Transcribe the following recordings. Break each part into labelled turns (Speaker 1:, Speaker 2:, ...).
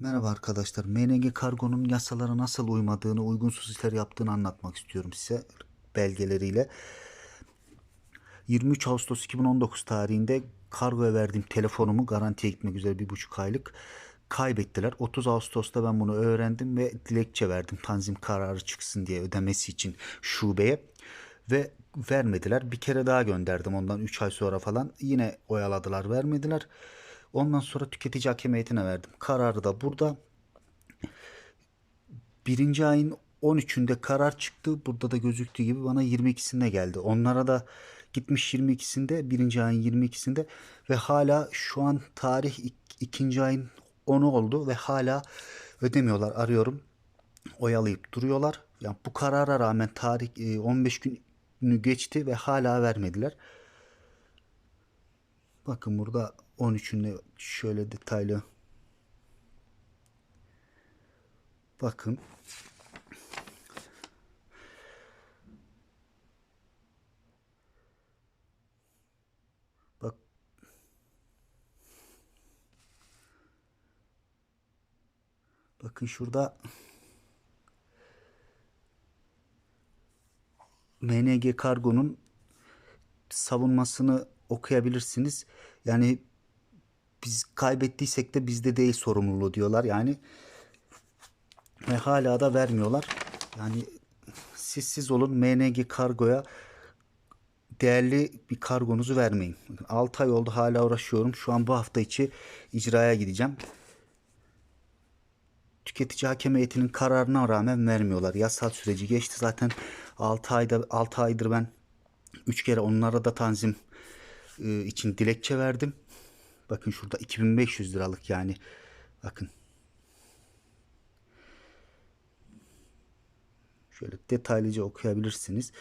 Speaker 1: Merhaba arkadaşlar. MNG Kargo'nun yasalara nasıl uymadığını, uygunsuz işler yaptığını anlatmak istiyorum size belgeleriyle. 23 Ağustos 2019 tarihinde kargoya verdiğim telefonumu garantiye gitmek üzere bir buçuk aylık kaybettiler. 30 Ağustos'ta ben bunu öğrendim ve dilekçe verdim tanzim kararı çıksın diye ödemesi için şubeye ve vermediler. Bir kere daha gönderdim ondan 3 ay sonra falan. Yine oyaladılar vermediler. Ondan sonra tüketici hakem heyetine verdim. Kararı da burada. Birinci ayın 13'ünde karar çıktı. Burada da gözüktüğü gibi bana 22'sinde geldi. Onlara da gitmiş 22'sinde, birinci ayın 22'sinde ve hala şu an tarih ik- ikinci ayın 10'u oldu ve hala ödemiyorlar. Arıyorum. Oyalayıp duruyorlar. Yani bu karara rağmen tarih e, 15 günü geçti ve hala vermediler. Bakın burada 13'ünde şöyle detaylı. Bakın. Bak. Bakın şurada MNG Kargo'nun savunmasını okuyabilirsiniz. Yani biz kaybettiysek de bizde değil sorumluluğu diyorlar. Yani ve hala da vermiyorlar. Yani siz siz olun MNG Kargo'ya değerli bir kargonuzu vermeyin. 6 ay oldu hala uğraşıyorum. Şu an bu hafta içi icraya gideceğim. Tüketici hakem heyetinin kararına rağmen vermiyorlar. Yasal süreci geçti zaten 6 ayda 6 aydır ben 3 kere onlara da tanzim e, için dilekçe verdim. Bakın şurada 2500 liralık yani. Bakın. Şöyle detaylıca okuyabilirsiniz.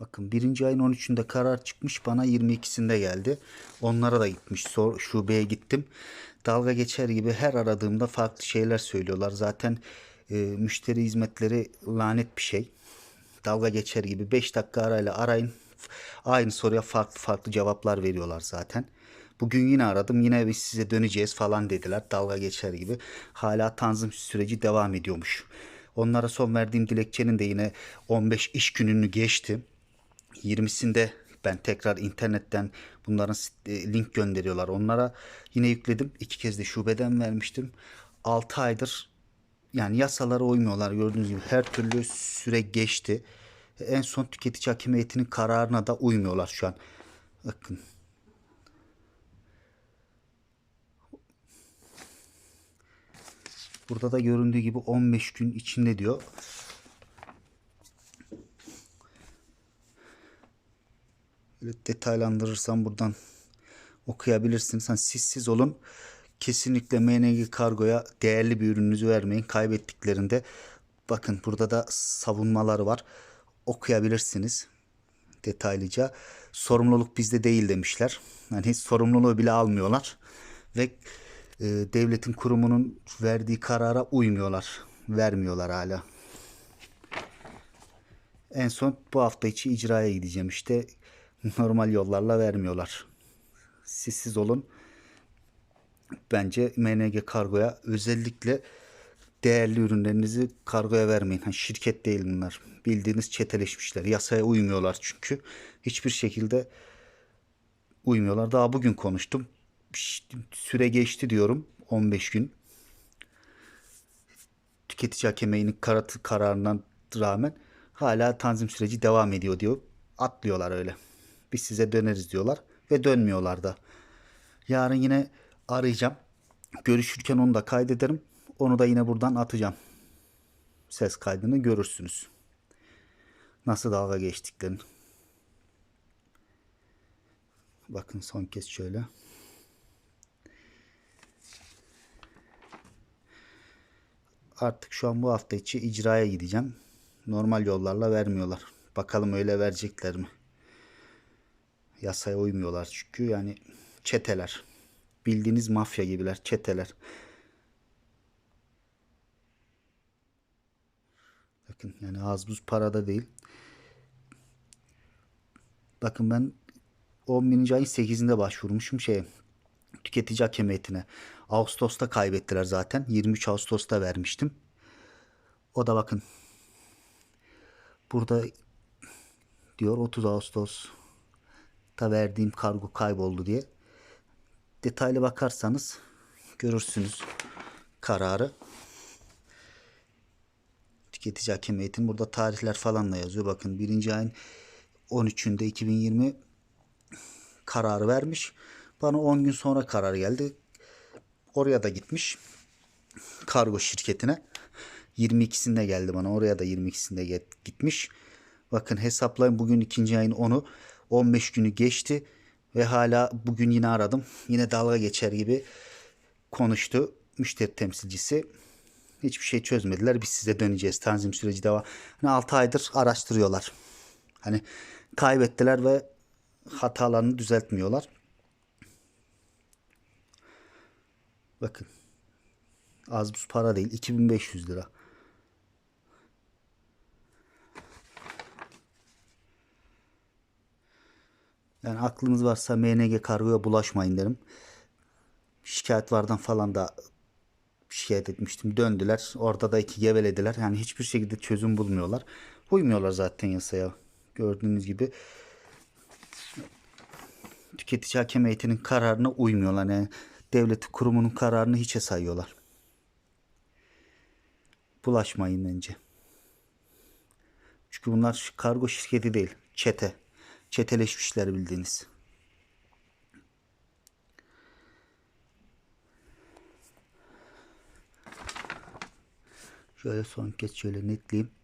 Speaker 1: Bakın birinci ayın 13'ünde karar çıkmış bana 22'sinde geldi. Onlara da gitmiş. Sor, şubeye gittim. Dalga geçer gibi her aradığımda farklı şeyler söylüyorlar. Zaten e, müşteri hizmetleri lanet bir şey. Dalga geçer gibi 5 dakika arayla arayın. Aynı soruya farklı farklı cevaplar veriyorlar zaten. Bugün yine aradım. Yine biz size döneceğiz falan dediler. Dalga geçer gibi. Hala tanzim süreci devam ediyormuş. Onlara son verdiğim dilekçenin de yine 15 iş gününü geçti. 20'sinde ben tekrar internetten bunların e, link gönderiyorlar. Onlara yine yükledim. İki kez de şubeden vermiştim. 6 aydır yani yasalara uymuyorlar. Gördüğünüz gibi her türlü süre geçti. En son tüketici hakem heyetinin kararına da uymuyorlar şu an. Bakın. Burada da göründüğü gibi 15 gün içinde diyor. Böyle detaylandırırsam buradan okuyabilirsiniz. Hani siz siz olun. Kesinlikle MNG Kargo'ya değerli bir ürününüzü vermeyin. Kaybettiklerinde bakın burada da savunmaları var. Okuyabilirsiniz detaylıca. Sorumluluk bizde değil demişler. Yani hiç sorumluluğu bile almıyorlar. Ve e, devletin kurumunun verdiği karara uymuyorlar. Vermiyorlar hala. En son bu hafta içi icraya gideceğim işte. Normal yollarla vermiyorlar. Siz olun. Bence MNG Kargo'ya özellikle değerli ürünlerinizi kargoya vermeyin. Ha, şirket değil bunlar. Bildiğiniz çeteleşmişler. Yasaya uymuyorlar çünkü. Hiçbir şekilde uymuyorlar. Daha bugün konuştum. Süre geçti diyorum. 15 gün. Tüketici hakemeğinin karatı kararından rağmen hala tanzim süreci devam ediyor diyor. Atlıyorlar öyle. Biz size döneriz diyorlar ve dönmüyorlar da. Yarın yine arayacağım. Görüşürken onu da kaydederim. Onu da yine buradan atacağım. Ses kaydını görürsünüz. Nasıl dalga geçtiklerini. Bakın son kez şöyle. Artık şu an bu hafta içi icraya gideceğim. Normal yollarla vermiyorlar. Bakalım öyle verecekler mi? Yasaya uymuyorlar çünkü yani çeteler. Bildiğiniz mafya gibiler, çeteler. Bakın yani az buz parada değil. Bakın ben 11. ayın 8'inde başvurmuşum şeye tüketici hakem. Ağustos'ta kaybettiler zaten. 23 Ağustos'ta vermiştim. O da bakın burada diyor 30 Ağustos'ta verdiğim kargo kayboldu diye. Detaylı bakarsanız görürsünüz kararı. Tüketici hakem heyetinin burada tarihler falan da yazıyor. Bakın birinci ayın 13'ünde 2020 kararı vermiş. Bana 10 gün sonra karar geldi. Oraya da gitmiş. Kargo şirketine. 22'sinde geldi bana. Oraya da 22'sinde ge- gitmiş. Bakın hesaplayın bugün ikinci ayın 10'u. 15 günü geçti. Ve hala bugün yine aradım. Yine dalga geçer gibi konuştu müşteri temsilcisi. Hiçbir şey çözmediler. Biz size döneceğiz. Tanzim süreci devam. Hani 6 aydır araştırıyorlar. Hani kaybettiler ve hatalarını düzeltmiyorlar. Bakın. Az buz para değil. 2500 lira. Yani aklınız varsa MNG kargoya bulaşmayın derim. Şikayet vardan falan da şikayet etmiştim. Döndüler. Orada da iki gevelediler. Yani hiçbir şekilde çözüm bulmuyorlar. Uymuyorlar zaten yasaya. Gördüğünüz gibi tüketici hakem heyetinin kararına uymuyorlar. Yani devlet kurumunun kararını hiçe sayıyorlar. Bulaşmayın bence. Çünkü bunlar kargo şirketi değil. Çete. Çeteleşmişler bildiğiniz. Şöyle son kez şöyle netleyeyim.